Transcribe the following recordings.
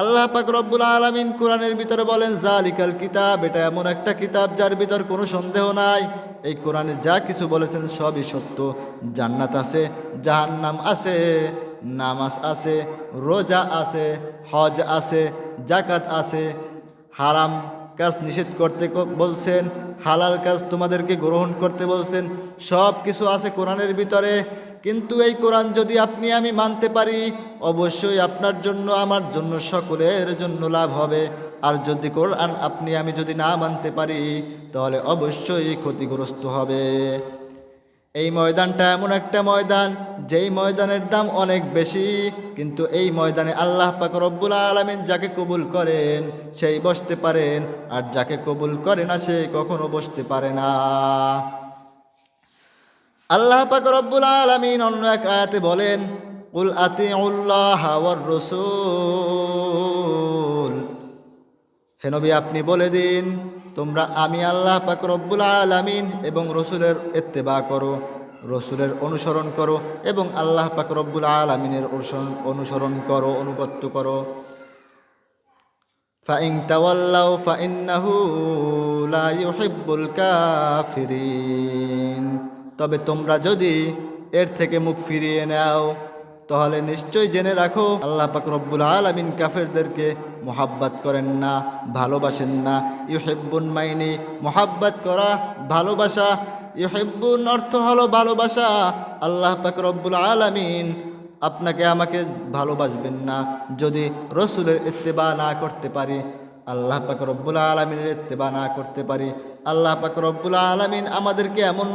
আল্লাহ পাক রব্বুল আলমিন কোরআনের ভিতরে বলেন, জালিকাল কিতাব, এটা এমন একটা কিতাব যার ভিতর কোনো সন্দেহ নাই। এই কোরআনে যা কিছু বলেছেন সবই সত্য। জান্নাত আছে, জাহান্নাম আছে, নামাজ আছে, রোজা আছে, হজ আছে জাকাত আছে। হারাম কাজ নিষেধ করতে বলছেন, হালাল কাজ তোমাদেরকে গ্রহণ করতে বলছেন সব কিছু আছে কোরআনের ভিতরে। কিন্তু এই কোরআন যদি আপনি আমি মানতে পারি অবশ্যই আপনার জন্য, আমার জন্য, সকলের জন্য লাভ হবে। আর যদি কোরআন আপনি, আমি যদি না মানতে পারি, তাহলে অবশ্যই ক্ষতিগ্রস্ত হবে। এই ময়দানটা এমন একটা ময়দান, যেই ময়দানের দাম অনেক বেশি, কিন্তু এই ময়দানে আল্লাহ পাক রব্বুল আলমিন যাকে কবুল করেন, সেই বসতে পারেন। আর যাকে কবুল করে না, সে কখনো বসতে পারে না। আল্লাহ পাক রব্বুল আলমিন অন্য এক আয়াতে বলেন কুল আতি উল্লাহ রসুল হে আপনি বলে দিন, তোমরা আমি আল্লাহ পাক রব্বুল আলামিন এবং রসুলের এত্তেবা করো, রসুলের অনুসরণ করো এবং আল্লাহ পাক রব্বুল আলামিনের অনুসরণ করো, অনুগত্য করো। ফাইন তাওয়াল্লাও ফাইন্নাহু লা ইউহিব্বুল কাফিরিন। তবে তোমরা যদি এর থেকে মুখ ফিরিয়ে নাও তাহলে নিশ্চয় জেনে রাখো, আল্লাহ পাক রব্বুল আলামিন কাফেরদেরকে মোহাব্বত করেন না, ভালোবাসেন না। ইউহিব্বুন মাইনি, মোহাব্বত করা, ভালোবাসা। ইউহিব্বুন অর্থ হলো ভালোবাসা। আল্লাহ পাক রব্বুল আলামিন আপনাকে আমাকে ভালোবাসবেন না। যদি রসুলের ইত্তেবা না করতে পারি, আল্লাহ পাক রব্বুল আলমিনের ইত্তেবা না করতে পারি আল্লাহ পাক রব্বুল আলমিন আমাদেরকে এমন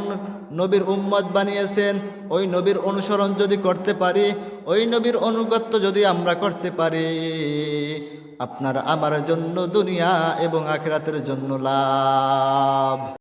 নবীর উম্মত বানিয়েছেন, ওই নবীর অনুসরণ যদি করতে পারি, ওই নবীর অনুগত্য যদি আমরা করতে পারি, আপনার আমার জন্য দুনিয়া এবং আখেরাতের জন্য লাভ।